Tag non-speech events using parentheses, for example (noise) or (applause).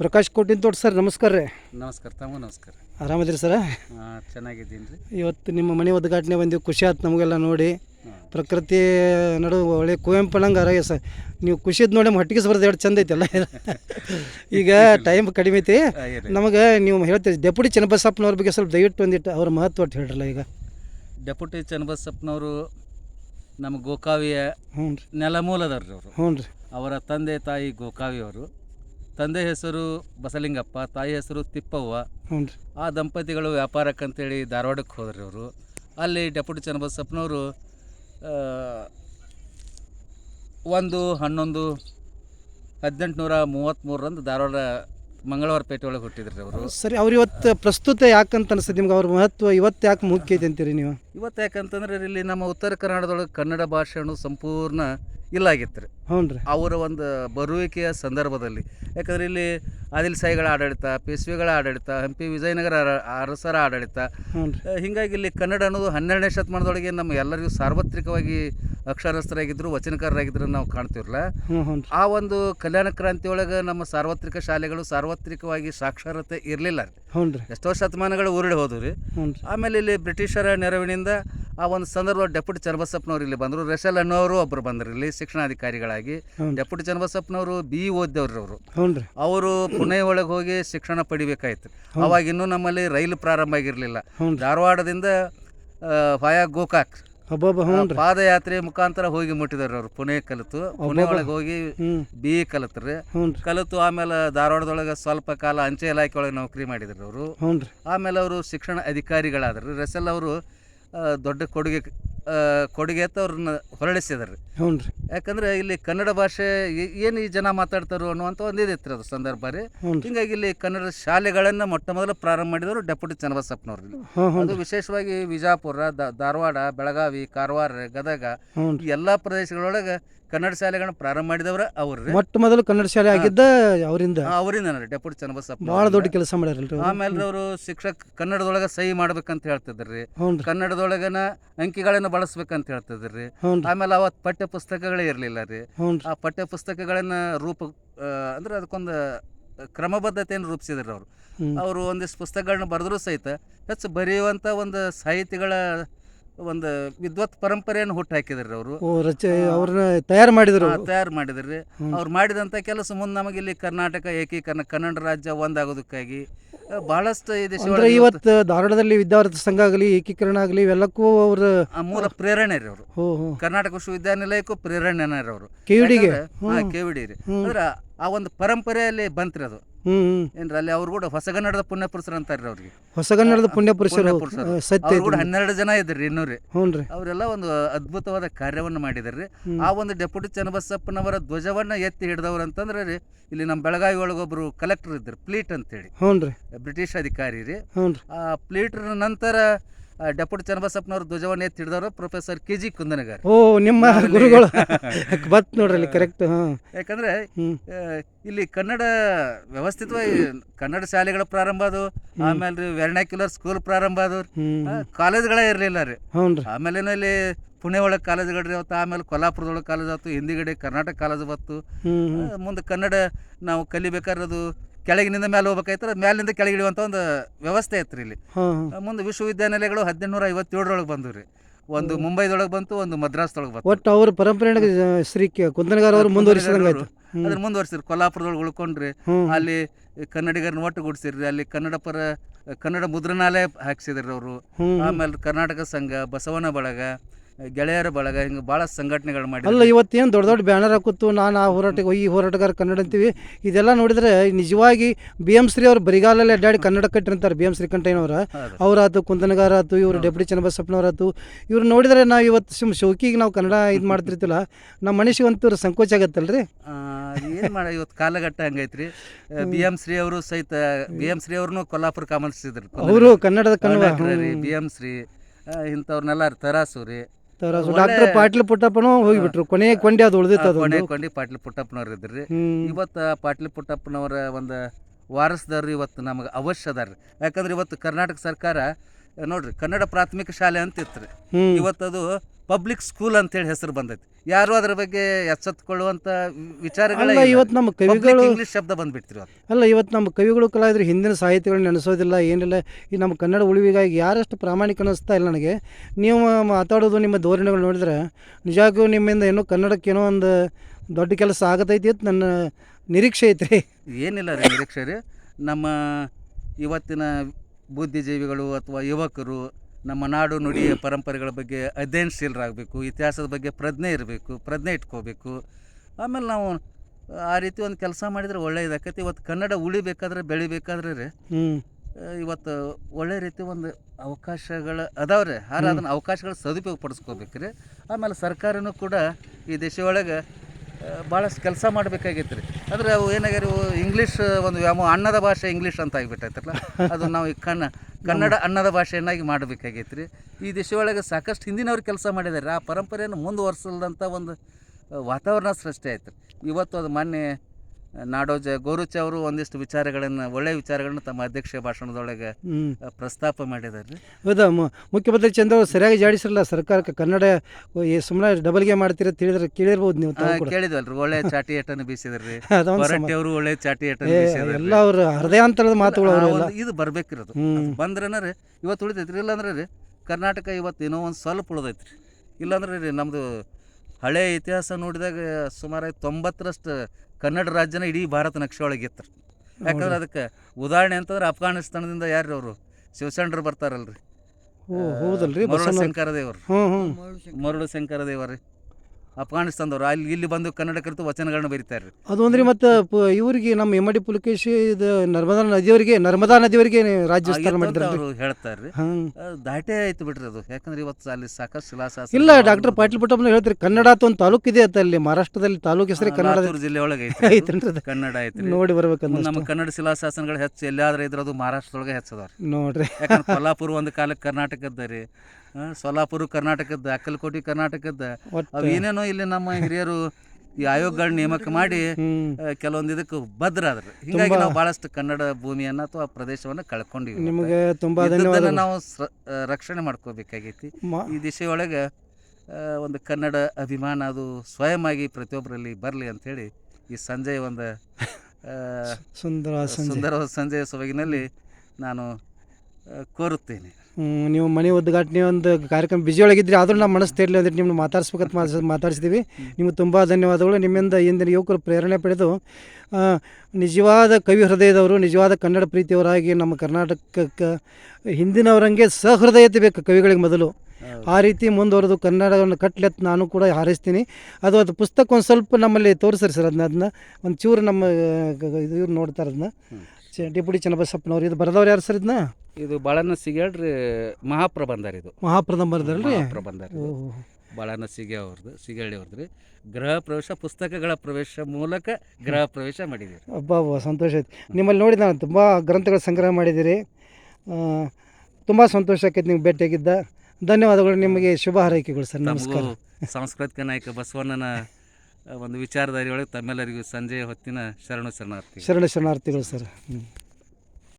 ಪ್ರಕಾಶ್ ಕೋಟಿನ್ ತೋಟ ಸರ್ ನಮಸ್ಕಾರ ರೀ. ನಮಸ್ಕಾರ ತಮ್ಮ ನಮಸ್ಕಾರ. ಆರಾಮದಿರಿ ಸರ್? ಚೆನ್ನಾಗಿದ್ದೀನಿ ರೀ. ಇವತ್ತು ನಿಮ್ಮ ಮನೆ ಉದ್ಘಾಟನೆ ಬಂದಿ ಖುಷಿ ಆಯ್ತು ನಮಗೆಲ್ಲ ನೋಡಿ. ಪ್ರಕೃತಿ ನಡು ಒಳ್ಳೆ ಕುವೆಂಪನಂಗೆ ಆರೋಗ್ಯ ಸರ್. ನೀವು ಖುಷಿದ್ ನೋಡಿ ನಮ್ಮ ಹೊಟ್ಟಿಗೆ ಬರೋದು ಎರಡು ಚಂದ ಐತಲ್ಲ? ಈಗ ಟೈಮ್ ಕಡಿಮೆ ಐತಿ. ನಮಗೆ ನೀವು ಹೇಳ್ತೀರಿ ಡೆಪ್ಯೂಟಿ ಚನ್ನಬಸಪ್ಪನವ್ರ ಬಗ್ಗೆ ಸ್ವಲ್ಪ ದಯವಿಟ್ಟು ಒಂದಿಟ್ಟು ಅವ್ರ ಮಹತ್ವ ಒಟ್ಟು ಹೇಳ್ರಲ್ಲ ಈಗ. ಡೆಪ್ಯೂಟಿ ಚನ್ನಬಸಪ್ಪನವರು ನಮ್ಮ ಗೋಕಾವಿಯ ಹ್ಞೂ ನೆಲಮೂಲದವ್ರು ರೀ ಅವರು. ಹ್ಞೂ ರೀ. ಅವರ ತಂದೆ ತಾಯಿ ಗೋಕಾವಿಯವರು. ತಂದೆ ಹೆಸರು ಬಸಲಿಂಗಪ್ಪ ತಾಯಿ ಹೆಸರು ತಿಪ್ಪವ್ವ. ಹ್ಞೂ ರೀ ಆ ದಂಪತಿಗಳು ವ್ಯಾಪಾರಕ್ಕಂತೇಳಿ ಧಾರವಾಡಕ್ಕೆ ಹೋದ್ರಿ ಅವರು. ಅಲ್ಲಿ ಡೆಪ್ಯೂಟಿ ಚನ್ನಬಸಪ್ಪನವರು ಒಂದು ಹನ್ನೊಂದು ಹದಿನೆಂಟುನೂರ ಮೂವತ್ತ್ಮೂರರಂದು ಧಾರವಾಡ ಮಂಗಳವಾರ ಪೇಟೆ ಒಳಗೆ ಹುಟ್ಟಿದ್ರಿ ಅವರು. ಸರಿ ಅವ್ರು ಇವತ್ತು ಪ್ರಸ್ತುತ ಯಾಕಂತ ಅನಿಸ್ತದೆ ನಿಮ್ಗೆ ಅವ್ರ ಮಹತ್ವ ಇವತ್ತು ಯಾಕೆ ಮುಖ್ಯ ಇದೆ ಅಂತೀರಿ ನೀವು? ಇವತ್ತು ಯಾಕಂತಂದ್ರೆ ಇಲ್ಲಿ ನಮ್ಮ ಉತ್ತರ ಕರ್ನಾಟಕದೊಳಗೆ ಕನ್ನಡ ಭಾಷೆಯನ್ನು ಸಂಪೂರ್ಣ ಇಲ್ಲ ಆಗಿತ್ತು ರೀ ಹ್ಞೂ ರೀ ಅವರ ಒಂದು ಬರುವಿಕೆಯ ಸಂದರ್ಭದಲ್ಲಿ. ಯಾಕಂದ್ರೆ ಇಲ್ಲಿ ಆದಿಲ್ ಸಾಯಿಗಳ ಆಡಳಿತ ಪೇಶ್ವೆಗಳ ಆಡಳಿತ ಹಂಪಿ ವಿಜಯನಗರ ಅರ- ಅರಸರ ಆಡಳಿತ. ಹ್ಞೂ ರೀ ಆ, ಹೀಗಾಗಿ ಇಲ್ಲಿ ಕನ್ನಡ ಅನ್ನೋದು ಹನ್ನೆರಡನೇ ಶತಮಾನದೊಳಗೆ ನಮ್ಮ ಎಲ್ಲರಿಗೂ ಸಾರ್ವತ್ರಿಕವಾಗಿ ಅಕ್ಷರಸ್ಥರಾಗಿದ್ದರು ವಚನಕಾರರಾಗಿದ್ದರು ನಾವು ಕಾಣ್ತಿರಲ್ಲ ಹ್ಞೂ ಹ್ಞೂ ರೀ ಆ ಒಂದು ಕಲ್ಯಾಣ ಕ್ರಾಂತಿಯೊಳಗೆ ನಮ್ಮ ಸಾರ್ವತ್ರಿಕ ಶಾಲೆಗಳು ಸಾರ್ವತ್ರಿಕವಾಗಿ ಸಾಕ್ಷರತೆ ಇರಲಿಲ್ಲ ರೀ. ಹ್ಞೂ ರೀ ಎಷ್ಟೋ ಶತಮಾನಗಳು ಉರುಳಿ ಹೋದವು ರೀ. ಹ್ಞೂ ರೀ ಆಮೇಲೆ ಇಲ್ಲಿ ಬ್ರಿಟಿಷರ ನೆರವಿನಿಂದ ಆ ಒಂದು ಸಂದರ್ಭ ಡೆಪ್ಯೂಟಿ ಚನ್ನಬಸಪ್ಪನವ್ರು ಇಲ್ಲಿ ಬಂದರು. ರೆಸಲ್ ಅನ್ನೋರು ಒಬ್ಬರು ಬಂದರು ಇಲ್ಲಿ ಶಿಕ್ಷಣಾಧಿಕಾರಿಗಳಾಗಿ. ಡೆಪ್ಯೂಟಿ ಚನ್ನಬಸಪ್ಪನವರು ಬಿ ಓದ್ದವ್ರು ಅವರು ಅವರು ಪುಣೆ ಒಳಗೆ ಹೋಗಿ ಶಿಕ್ಷಣ ಪಡಿಬೇಕಾಯ್ತು. ಅವಾಗ ಇನ್ನೂ ನಮ್ಮಲ್ಲಿ ರೈಲು ಪ್ರಾರಂಭ ಆಗಿರಲಿಲ್ಲ. ಧಾರವಾಡದಿಂದ ಫಯಾ ಗೋಕಾಕ್ ಪಾದಯಾತ್ರೆ ಮುಖಾಂತರ ಹೋಗಿ ಮುಟ್ಟಿದ್ರು ಅವರು. ಪುಣೆ ಕಲಿತು. ಪುಣೆ ಒಳಗೆ ಹೋಗಿ ಬಿ ಎ ಕಲಿತ್ರಿ. ಕಲಿತು ಆಮೇಲೆ ಧಾರವಾಡದೊಳಗೆ ಸ್ವಲ್ಪ ಕಾಲ ಅಂಚೆ ಇಲಾಖೆ ಒಳಗೆ ನೌಕರಿ ಮಾಡಿದ್ರು ಅವರು. ಆಮೇಲೆ ಅವರು ಶಿಕ್ಷಣ ಅಧಿಕಾರಿಗಳಾದ್ರು. ರೆಸಲ್ ಅವರು ದೊಡ್ಡ ಕೊಡುಗೆ ಕೊಡುಗೆ ಅಂತ ಅವ್ರನ್ನ ಹೊರಡಿಸಿದಾರೆ ಹ್ಞೂ ರೀ ಯಾಕಂದ್ರೆ ಇಲ್ಲಿ ಕನ್ನಡ ಭಾಷೆ ಏನು ಈ ಜನ ಮಾತಾಡ್ತಾರೋ ಅನ್ನುವಂಥ ಒಂದು ಇದಿತ್ತು ಅದು ಸಂದರ್ಭ ರೀ. ಹಿಂಗಾಗಿ ಇಲ್ಲಿ ಕನ್ನಡ ಶಾಲೆಗಳನ್ನು ಮೊಟ್ಟ ಮೊದಲು ಪ್ರಾರಂಭ ಮಾಡಿದವರು ಡೆಪ್ಯೂಟಿ ಚನ್ನಬಸಪ್ಪನವ್ರು ಅದು ವಿಶೇಷವಾಗಿ ವಿಜಾಪುರ ಧಾರವಾಡ ಬೆಳಗಾವಿ ಕಾರವಾರ ಗದಗ ಎಲ್ಲ ಪ್ರದೇಶಗಳೊಳಗೆ ಕನ್ನಡ ಶಾಲೆಗಳನ್ನ ಪ್ರಾರಂಭ ಮಾಡಿದವ್ರ ಅವ್ರ ಮೊಟ್ಟ ಮೊದಲು ಕನ್ನಡ ಶಾಲೆ ಆಗಿದ್ದ ಅವರಿಂದ. ಅವರಿಂದ ಡೆಪ್ಯೂಟಿ ಚನ್ನಬಸಪ್ಪ ಬಹಳ ದೊಡ್ಡ ಕೆಲಸ ಮಾಡ್ಯಾರಲ್ರಿ ಅವ್ರು. ಆಮೇಲೆ ಅವರು ಶಿಕ್ಷಕ ಕನ್ನಡದೊಳಗ ಸಹಿ ಮಾಡ್ಬೇಕಂತ ಹೇಳ್ತಿದ್ರಿ. ಕನ್ನಡದೊಳಗನ ಅಂಕಿಗಳನ್ನ ಬಳಸ್ಬೇಕಂತ ಹೇಳ್ತಿದ್ರಿ. ಆಮೇಲೆ ಅವತ್ ಪಠ್ಯ ಪುಸ್ತಕಗಳೇ ಇರಲಿಲ್ಲ ರೀ. ಆ ಪಠ್ಯ ಪುಸ್ತಕಗಳನ್ನ ರೂಪ ಅಂದ್ರೆ ಅದಕ್ಕೊಂದು ಕ್ರಮಬದ್ಧತೆಯನ್ನು ರೂಪಿಸಿದ್ರು ಅವರು. ಅವರು ಒಂದಿಷ್ಟು ಪುಸ್ತಕಗಳನ್ನ ಬರೆದ್ರು ಸಹಿತ ಹೆಚ್ಚು ಬರೆಯುವಂಥ ಒಂದು ಸಾಹಿತಿಗಳ ಒಂದು ವಿದ್ವತ್ ಪರಂಪರೆಯನ್ನು ಹುಟ್ಟು ಹಾಕಿದ್ರಿ ಅವರು. ಓ ಅವ್ರನ್ನ ತಯಾರು ಮಾಡಿದ್ರು ಅವ್ರು. ತಯಾರು ಮಾಡಿದ್ರಿ. ಅವ್ರು ಮಾಡಿದಂಥ ಕೆಲಸ ಮುಂದೆ ನಮಗೆ ಇಲ್ಲಿ ಕರ್ನಾಟಕ ಏಕೀಕರಣ ಕನ್ನಡ ರಾಜ್ಯ ಒಂದಾಗೋದಕ್ಕಾಗಿ. ಬಹಳಷ್ಟು ಈ ದೇಶ ಅಂದ್ರೆ ಇವತ್ತು ಧಾರವಾಡದಲ್ಲಿ ವಿದ್ಯಾರ್ಥಿ ಸಂಘ ಆಗಲಿ ಏಕೀಕರಣ ಆಗಲಿ ಇವೆಲ್ಲಕ್ಕೂ ಅವ್ರ ಮೂಲ ಪ್ರೇರಣೆ ರೀ ಅವರು. ಹೋ ಹೋ. ಕರ್ನಾಟಕ ವಿಶ್ವವಿದ್ಯಾನಿಲಯಕ್ಕೂ ಪ್ರೇರಣೆನ ರೀ ಅವರು. ಕಿವಿಡಿಗೆ ಕೆವಿಡಿ ರೀ. ಅಂದ್ರೆ ಆ ಒಂದು ಪರಂಪರೆಯಲ್ಲಿ ಬಂತ್ರಿ ಅದು. ಏನ್ರಿ ಅಲ್ಲಿ ಅವ್ರು ಕೂಡ ಹೊಸಗನ್ನಡದ ಪುಣ್ಯಪುರುಷರು ಅಂತಾರ್ರಿ ಅವ್ರಿಗೆ. ಹೊಸಗನ್ನಡದ ಪುಣ್ಯಪುರುಷರು. ಸತ್ಯ ಅವ್ರು ಕೂಡ ಹನ್ನೆರಡು ಜನ ಇದ್ರಿ ಇನ್ನೂರಿ. ಹ್ಞೂ ರೀ. ಅವರೆಲ್ಲ ಒಂದು ಅದ್ಭುತವಾದ ಕಾರ್ಯವನ್ನು ಮಾಡಿದಾರೆ ಆ ಒಂದು ಡೆಪ್ಯೂಟಿ ಚನ್ನಬಸಪ್ಪನವರ ಧ್ವಜವನ್ನ ಎತ್ತಿ ಹಿಡಿದವ್ರು ಅಂತಂದ್ರೆ ರೀ ಇಲ್ಲಿ ನಮ್ಮ ಬೆಳಗಾವಿ ಒಳಗೊಬ್ರು ಕಲೆಕ್ಟರ್ ಇದ್ರು ಪ್ಲೀಟ್ ಅಂತೇಳಿ. ಹೇಳಿ ರೀ. ಬ್ರಿಟಿಷ್ ಅಧಿಕಾರಿ ರೀ. ಆ ಪ್ಲೀಟ್ರ ನಂತರ ಡೆಪ್ಯೂಟಿ ಚನ್ನಬಸಪ್ಪನವ್ರ ಧ್ವಜವನ್ನು ಎತ್ತಿ ಹಿಡಿದವರು ಪ್ರೊಫೆಸರ್ ಕೆ ಜಿ ಕುಂದನಗಾರ್. ಓ ನಿಮ್ಮ ಗುರುಗಳು. (laughs) ಬತ್ ನೋಡ್ರಿ ಕರೆಕ್ಟ್ ಯಾಕಂದ್ರೆ ಇಲ್ಲಿ ಕನ್ನಡ ವ್ಯವಸ್ಥಿತವಾಗಿ ಕನ್ನಡ ಶಾಲೆಗಳ ಪ್ರಾರಂಭ ಅದು ಆಮೇಲೆ ವೆರ್ನಾಕ್ಯುಲರ್ ಸ್ಕೂಲ್ ಪ್ರಾರಂಭ ಅದು. ಕಾಲೇಜ್ಗಳೇ ಇರಲಿಲ್ಲ ರೀ. ಆಮೇಲೆ ಇಲ್ಲಿ ಪುಣೆ ಒಳಗೆ ಕಾಲೇಜ್ಗಳು ರೀ ಅವತ್ತು ಆಮೇಲೆ ಕೊಲ್ಲಾಪುರದೊಳಗೆ ಕಾಲೇಜ್ ಆಯ್ತು ಹಿಂದಿಗಡೆ ಕರ್ನಾಟಕ ಕಾಲೇಜ್ ಬತ್ತು ಮುಂದೆ ಕನ್ನಡ ನಾವು ಕಲಿಬೇಕಾದ್ರೆ ಅದು ಕೆಳಗಿನಿಂದ ಮೇಲೆ ಹೋಗ್ಬೇಕಾಯ್ತಾರೆ ಮೇಲಿಂದ ಕೆಳಗೆ ಇಳಿಯುವಂಥ ಒಂದು ವ್ಯವಸ್ಥೆ ಐತ್ರಿ ಇಲ್ಲಿ. ಮುಂದೆ ವಿಶ್ವವಿದ್ಯಾನಿಲಯಗಳು ಹದಿನೆಂಟುನೂರ ಐವತ್ತೇಳರೊಳಗೆ ಬಂದವು ರೀ ಒಂದು ಮುಂಬೈದೊಳಗೆ ಬಂತು ಒಂದು ಮದ್ರಾಸ್ದೊಳಗೆ ಬಂತು. ಒಟ್ಟು ಅವ್ರ ಪರಂಪರೆ ಶ್ರೀ ಕುಂದನಗಾರ ಅವರು ಮುಂದುವರಿಸಿದಂಗಾಯ್ತು. ಅದ್ರ ಮುಂದುವರ್ಸಿರಿ ಕೊಲ್ಲಾಪುರದೊಳಗೆ ಉಳ್ಕೊಂಡ್ರಿ ಅಲ್ಲಿ ಕನ್ನಡಿಗರನ್ನ ಒಟ್ಟುಗೂಡಿಸಿರಿ ಅಲ್ಲಿ ಕನ್ನಡ ಪರ ಕನ್ನಡ ಮುದ್ರಣಾಲಯ ಹಾಕ್ಸಿದ್ರಿ ಅವರು. ಆಮೇಲೆ ಕರ್ನಾಟಕ ಸಂಘ ಬಸವನ ಬಳಗ ಗೆಳೆಯರ ಬಳಗ ಹಿಂಗೆ ಭಾಳ ಸಂಘಟನೆಗಳು ಅಲ್ಲ ಮಾಡಿ ಇವತ್ತೇನು ದೊಡ್ಡ ದೊಡ್ಡ ಬ್ಯಾನರ್ ಹಾಕುತ್ತು ನಾನು ಆ ಹೋರಾಟಕ್ಕೆ ಈ ಹೋರಾಟಗಾರ ಕನ್ನಡ ಅಂತೀವಿ ಇದೆಲ್ಲ ನೋಡಿದ್ರೆ ನಿಜವಾಗಿ ಬಿ ಎಂ ಶ್ರೀ ಅವ್ರು ಬರಿಗಾಲಲ್ಲಿ ಅಡ್ಡಾಡಿ ಕನ್ನಡ ಕಟ್ಟಿರ್ತಾರೆ ಬಿ ಎಂ ಶ್ರೀಕಂಠಯ್ಯನವರ ಅವರಾತು ಕುಂದನಗಾರ ಆತು ಇವರು ಡೆಪ್ಯೂಟಿ ಚನ್ನಬಸಪ್ಪನವರಾತು ಇವ್ರು ನೋಡಿದ್ರೆ ನಾವು ಇವತ್ತು ಸುಮ್ ಶೌಕಿಗೆ ನಾವು ಕನ್ನಡ ಇದು ಮಾಡ್ತಿರ್ತಿಲ್ಲ ನಮ್ಮ ಮನುಷ್ಯ ಒಂಚೂರು ಸಂಕೋಚ ಆಗತ್ತಲ್ರಿ? ಏನು ಮಾಡ ಇವತ್ತು ಕಾಲಘಟ್ಟ ಹಂಗೈತ್ರಿ. ಬಿ ಎಂ ಶ್ರೀ ಅವರು ಸಹಿತ ಬಿ ಎಂ ಶ್ರೀ ಅವ್ರನ್ನೂ ಕೊಲ್ಲಾಪುರ ಕಾಮಲ್ಸಿದ್ರು ಅವರು ಕನ್ನಡದ ಕನ್ನಡ. ರೀ ಬಿ ಎಂ ಶ್ರೀ ಇಂಥವ್ರನ್ನೆಲ್ಲ ತರಾಸು ರೀ. ಡಾಕ್ಟರ್ ಪಾಟೀಲ್ ಪುಟ್ಟಪ್ಪನೂ ಹೋಗಿಬಿಟ್ರು. ಕೊನೆ ಕೊಂಡಿ ಅದು ಉಳಿದಿತ್ತು ಅದು ಕೊನೆ ಕೊಂಡಿ ಪಾಟ್ಲಿ ಪುಟ್ಟಪ್ಪನವ್ರು ಇದ್ರಿ ಇವತ್ತು ಪಾಟ್ಲಿ ಪುಟ್ಟಪ್ಪನವರ ಒಂದು ವಾರಸ್ದಾರರು ಇವತ್ತು ನಮಗೆ ಅವಶ್ಯ ಅದಾರ ಯಾಕಂದ್ರೆ ಇವತ್ತು ಕರ್ನಾಟಕ ಸರ್ಕಾರ ನೋಡ್ರಿ ಕನ್ನಡ ಪ್ರಾಥಮಿಕ ಶಾಲೆ ಅಂತ ಇತ್ತು ಇವತ್ತದು ಪಬ್ಲಿಕ್ ಸ್ಕೂಲ್ ಅಂತೇಳಿ ಹೆಸರು ಬಂದೈತಿ. ಯಾರು ಅದ್ರ ಬಗ್ಗೆ ಎಚ್ಚೆತ್ಕೊಳ್ಳುವಂಥ ವಿಚಾರಗಳೇ ಅಲ್ಲ ಇವತ್ತು ನಮ್ಮ ಕವಿಗಳು ಇಂಗ್ಲಿಷ್ ಶಬ್ದ ಬಂದ್ಬಿಡ್ತೀರಿ ಅಲ್ಲ ಇವತ್ತು ನಮ್ಮ ಕವಿಗಳು ಕಲಾವಿದರು ಹಿಂದಿನ ಸಾಹಿತ್ಯಗಳನ್ನ ನೆನೆಸೋದಿಲ್ಲ ಏನಿಲ್ಲ. ಈ ನಮ್ಮ ಕನ್ನಡ ಉಳಿವಿಗಾಗಿ ಯಾರಷ್ಟು ಪ್ರಾಮಾಣಿಕ ಅನ್ನಿಸ್ತಾ ಇಲ್ಲ ನನಗೆ. ನೀವು ಮಾತಾಡೋದು ನಿಮ್ಮ ಧೋರಣೆಗಳು ನೋಡಿದ್ರೆ ನಿಜಕ್ಕೂ ನಿಮ್ಮಿಂದ ಏನೋ ಕನ್ನಡಕ್ಕೆ ಏನೋ ಒಂದು ದೊಡ್ಡ ಕೆಲಸ ಆಗತೈತಿ ಅಂತ ನನ್ನ ನಿರೀಕ್ಷೆ ಐತ್ರಿ. ಏನಿಲ್ಲ ರೀ ನಿರೀಕ್ಷೆ ರೀ. ನಮ್ಮ ಇವತ್ತಿನ ಬುದ್ಧಿಜೀವಿಗಳು ಅಥವಾ ಯುವಕರು ನಮ್ಮ ನಾಡು ನುಡಿ ಪರಂಪರೆಗಳ ಬಗ್ಗೆ ಅಧ್ಯಯನಶೀಲರಾಗಬೇಕು ಇತಿಹಾಸದ ಬಗ್ಗೆ ಪ್ರಜ್ಞೆ ಇರಬೇಕು ಪ್ರಜ್ಞೆ ಇಟ್ಕೋಬೇಕು. ಆಮೇಲೆ ನಾವು ಆ ರೀತಿ ಒಂದು ಕೆಲಸ ಮಾಡಿದರೆ ಒಳ್ಳೆಯದಾಕೈತಿ. ಇವತ್ತು ಕನ್ನಡ ಉಳಿಬೇಕಾದ್ರೆ ಬೆಳಿಬೇಕಾದ್ರೆ ರೀ ಇವತ್ತು ಒಳ್ಳೆ ರೀತಿ ಒಂದು ಅವಕಾಶಗಳು ಅದಾವ್ರಿ. ಆದ್ರೆ ಅದನ್ನು ಅವಕಾಶಗಳು ಸದುಪಯೋಗ ಪಡಿಸ್ಕೋಬೇಕು ರೀ. ಆಮೇಲೆ ಸರ್ಕಾರನೂ ಕೂಡ ಈ ದೇಶ ಒಳಗೆ ಭಾಳಷ್ಟು ಕೆಲಸ ಮಾಡಬೇಕಾಗೈತೆ ರೀ. ಆದರೆ ಅವು ಏನಾಗ್ಯಾರ ಇವು ಇಂಗ್ಲೀಷ್ ಒಂದು ವ್ಯಾಮೋ ಅನ್ನದ ಭಾಷೆ ಇಂಗ್ಲೀಷ್ ಅಂತ ಆಗಿಬಿಟ್ಟೈತಲ್ಲ ಅದು ನಾವು ಈ ಕನ್ನ ಕನ್ನಡ ಅನ್ನದ ಭಾಷೆಯನ್ನಾಗಿ ಮಾಡಬೇಕಾಗೈತೆ ರೀ ಈ ದೇಶ ಒಳಗೆ ಸಾಕಷ್ಟು ಹಿಂದಿನವ್ರು ಕೆಲಸ ಮಾಡಿದ್ದಾರೆ ಆ ಪರಂಪರೆಯನ್ನು ಮುಂದುವರ್ಸಲ್ದಂಥ ಒಂದು ವಾತಾವರಣ ಸೃಷ್ಟಿ ಆಯ್ತು ಇವತ್ತು ಅದು ಮೊನ್ನೆ ನಾಡೋಜ ಗೋರುಚ ಅವರು ಒಂದಿಷ್ಟು ವಿಚಾರಗಳನ್ನು ಒಳ್ಳೆಯ ವಿಚಾರಗಳನ್ನು ತಮ್ಮ ಅಧ್ಯಕ್ಷ ಭಾಷಣದೊಳಗೆ ಪ್ರಸ್ತಾಪ ಮಾಡಿದ್ದಾರೆ. ಹೌದಾ? ಮುಖ್ಯಮಂತ್ರಿ ಚಂದ್ರ ಅವರು ಸರಿಯಾಗಿ ಜಾಡಿಸಿರಲ್ಲ ಸರ್ಕಾರಕ್ಕೆ? ಕನ್ನಡ ಸುಮ್ಮನೆ ಡಬಲ್ಗೆ ಮಾಡ್ತೀರ ತಿಳಿದ್ರೆ ಕೇಳಿರ್ಬೋದು ನೀವು ಕೇಳಿದ್ವಲ್ರಿ (laughs) (laughs) ಒಳ್ಳೆ ಚಾಟಿ ಏಟನ್ನು ಬೀಸಿದ್ರಿ. ಅವರು ಒಳ್ಳೆ ಚಾಟಿ ಬೀಸಿದ್ರಿ. ಎಲ್ಲ ಅವ್ರ ಹೃದಯಾಂತರದ ಮಾತುಗಳು ಇದು ಬರ್ಬೇಕಿರೋದು. ಬಂದ್ರೆ ಬಂದ್ರನ ರೀ ಇವತ್ತು ಉಳಿತೈತ್ರಿ ಇಲ್ಲಾಂದ್ರೆ ರೀ ಕರ್ನಾಟಕ ಇವತ್ತು ಏನೋ ಒಂದು ಸ್ವಲ್ಪ ಉಳಿದೈತ್ರಿ. ಇಲ್ಲಾಂದ್ರೆ ರೀ ನಮ್ಮದು ಹಳೆ ಇತಿಹಾಸ ನೋಡಿದಾಗ ಸುಮಾರು ತೊಂಬತ್ತರಷ್ಟು ಕನ್ನಡ ರಾಜ್ಯನ ಇಡೀ ಭಾರತ ನಕ್ಷೆ ಒಳಗೆ ಇತ್ತು. ಯಾಕಂದ್ರೆ ಅದಕ್ಕೆ ಉದಾಹರಣೆ ಅಂತಂದ್ರೆ ಅಫ್ಘಾನಿಸ್ತಾನದಿಂದ ಯಾರು ಅವರು? ಶಿವಸಂಡ್ರು ಬರ್ತಾರಲ್ರಿ. ಹೌದಲ್ರಿ ಮರುಳು ಶಂಕರ ದೇವರು ಮರುಳು ಶಂಕರ. ದೇವರು ಅಫ್ಘಾನಿಸ್ತಾನದವ್ರು ಅಲ್ಲಿ ಇಲ್ಲಿ ಬಂದು ಕನ್ನಡ ಕರೆತು ವಚನಗಳನ್ನ ಬರೀತಾರೆ ಅದು ಅಂದ್ರೆ ಮತ್ತೆ ಇವರಿಗೆ ನಮ್ಮ ಎಮ್ಮಡಿ ಪುಲಕೇಶಿ ಇದು ನರ್ಮದಾ ನದಿಯವರಿಗೆ ನರ್ಮದಾ ನದಿಯವರಿಗೆ ರಾಜ್ಯ ಅವರು ಹೇಳ್ತಾರೆ ದಾಟೆ ಆಯ್ತು ಬಿಟ್ರಿ ಅದು. ಯಾಕಂದ್ರೆ ಇವತ್ತು ಅಲ್ಲಿ ಸಾಕಷ್ಟು ಶಿಲಾಶಾಸನ ಇಲ್ಲ ಡಾಕ್ಟರ್ ಪಾಟೀಲ್ ಪುಟ್ಟಪ್ಪನ ಹೇಳ್ತಾರೆ ಕನ್ನಡ ಅಂತ ಒಂದು ತಾಲೂಕು ಇದೆ ಅಂತ ಅಲ್ಲಿ ಮಹಾರಾಷ್ಟ್ರದಲ್ಲಿ ತಾಲೂಕು ಹೆಸರು ಕನ್ನಡ ಜಿಲ್ಲೆ ಒಳಗೆ ಐತಿ? ಕನ್ನಡ ಐತ್ರಿ. ನೋಡಿ ಬರ್ಬೇಕಂದ್ರೆ ನಮ್ಮ ಕನ್ನಡ ಶಿಲಾಶಾಸನಗಳು ಹೆಚ್ಚು ಎಲ್ಲಾದ್ರೂ ಇದ್ರೆ ಅದು ಮಹಾರಾಷ್ಟ್ರದೊಳಗೆ ಹೆಚ್ಚದವ್ರಿ. ನೋಡ್ರಿ. ಯಾಕಂದ್ರೆ ಕೊಲ್ಲಾಪುರ ಒಂದು ಕಾಲಕ್ಕೆ ಕರ್ನಾಟಕದ ರೀ. ಆ, ಸೊಲ್ಲಾಪುರ ಕರ್ನಾಟಕದ ಅಕ್ಕಲಕೋಟಿ ಕರ್ನಾಟಕದ ಅವೇನೇನೋ ಏನೇನೋ ಇಲ್ಲಿ ನಮ್ಮ ಹಿರಿಯರು ಈ ಆಯೋಗಗಳ ನೇಮಕ ಮಾಡಿ ಕೆಲವೊಂದು ಇದಕ್ಕೆ ಭದ್ರ ಆದ್ರೆ. ಹಿಂಗಾಗಿ ನಾವು ಬಹಳಷ್ಟು ಕನ್ನಡ ಭೂಮಿಯನ್ನ ಅಥವಾ ಪ್ರದೇಶವನ್ನ ಕಳ್ಕೊಂಡಿವಿ. ನಿಮಗೆ ತುಂಬಾ ನಾವು ರಕ್ಷಣೆ ಮಾಡ್ಕೋಬೇಕಾಗೈತಿ. ಈ ದಿಶೆಯೊಳಗೆ ಒಂದು ಕನ್ನಡ ಅಭಿಮಾನ ಅದು ಸ್ವಯಂ ಆಗಿ ಪ್ರತಿಯೊಬ್ಬರಲ್ಲಿ ಬರಲಿ ಹೇಳಿ ಈ ಸಂಜೆ ಒಂದು ಸುಂದರ ಸುಂದರವಾದ ಸಂಜೆಯ ಸೊಬಗಿನಲ್ಲಿ ನಾನು ಕೋರುತ್ತೇನೆ. ನೀವು ಮನೆ ಉದ್ಘಾಟನೆ ಒಂದು ಕಾರ್ಯಕ್ರಮ ಬಿಜಿ ಒಳಗಿದ್ರೆ, ಆದರೂ ನಮ್ಮ ಮನಸ್ಸು ತೆರಲಿ ಅಂದ್ರೆ ನಿಮ್ಮನ್ನು ಮಾತಾಡ್ಸ್ಬೇಕಂತ ಮಾತಾಡ್ಸ್- ಮಾತಾಡ್ಸಿದ್ದೀವಿ ನಿಮ್ಗೆ ತುಂಬ ಧನ್ಯವಾದಗಳು. ನಿಮ್ಮಿಂದ ಇಂದಿನ ಯುವಕರು ಪ್ರೇರಣೆ ಪಡೆದು ನಿಜವಾದ ಕವಿ ಹೃದಯದವರು, ನಿಜವಾದ ಕನ್ನಡ ಪ್ರೀತಿಯವರಾಗಿ ನಮ್ಮ ಕರ್ನಾಟಕಕ್ಕೆ ಹಿಂದಿನವರಂಗೆ ಸಹೃದಯತೆ ಬೇಕು ಕವಿಗಳಿಗೆ ಮೊದಲು. ಆ ರೀತಿ ಮುಂದುವರೆದು ಕನ್ನಡವನ್ನು ಕಟ್ಲೆತ್ ನಾನು ಕೂಡ ಹಾರೈಸ್ತೀನಿ. ಅದು ಅದು ಪುಸ್ತಕ ಒಂದು ಸ್ವಲ್ಪ ನಮ್ಮಲ್ಲಿ ತೋರಿಸ್ರಿ ಸರ್ ಅದನ್ನ ಅದನ್ನ ಒಂದು ಚೂರು ನಮ್ಮ ಇವ್ರು ನೋಡ್ತಾರೆ ಅದನ್ನ ಚ ಡಿಪುಡಿ ಚನ್ನಬಸಪ್ಪನವ್ರು ಇದು ಬರೆದವ್ರು ಯಾರು ಸರ್ ಇದನ್ನ ಇದು ಬಾಳನ ಸಿಗೇಳ್ರಿ ಮಹಾಪ್ರಬಂಧರ್ ಇದು. ಮಹಾಪ್ರದಂ ಬರೆದಲ್ರಿ? ಮಹಾಪ್ರಬಂಧರ್ ಇದು. ಬಾಳನ ಸಿಗೆ ಅವ್ರದ್ದು ಸಿಗೇಳಿ ಅವ್ರದ್ದು ಗೃಹ ಪ್ರವೇಶ ಪುಸ್ತಕಗಳ ಪ್ರವೇಶ ಮೂಲಕ ಗೃಹ ಪ್ರವೇಶ ಮಾಡಿದ್ದೀವಿ ಅಬ್ಬಾ ಸಂತೋಷ ಆಯ್ತು. ನಿಮ್ಮಲ್ಲಿ ನೋಡಿ ನಾನು ತುಂಬ ಗ್ರಂಥಗಳ ಸಂಗ್ರಹ ಮಾಡಿದ್ದೀರಿ. ತುಂಬ ಸಂತೋಷ ಆಕೈತೆ ನಿಮ್ಗೆ ಭೇಟಿಯಾಗಿದ್ದ. ಧನ್ಯವಾದಗಳು ನಿಮಗೆ ಶುಭ ಹಾರೈಕೆಗಳು ಸರ್. ನಮಸ್ಕಾರ. ತಮಗೂ ಸಾಂಸ್ಕೃತಿಕ ನಾಯಕ ಬಸವಣ್ಣನ ಒಂದು ವಿಚಾರಧಾರಿಯೊಳಗೆ ಒಳಗೆ ತಮ್ಮೆಲ್ಲರಿಗೂ ಸಂಜೆ ಹೊತ್ತಿನ ಶರಣ ಶರಣಾರ್ಥಿ ಶರಣ ಶರಣಾರ್ಥಿಗಳು ಸರ್. ಹ್ಞೂ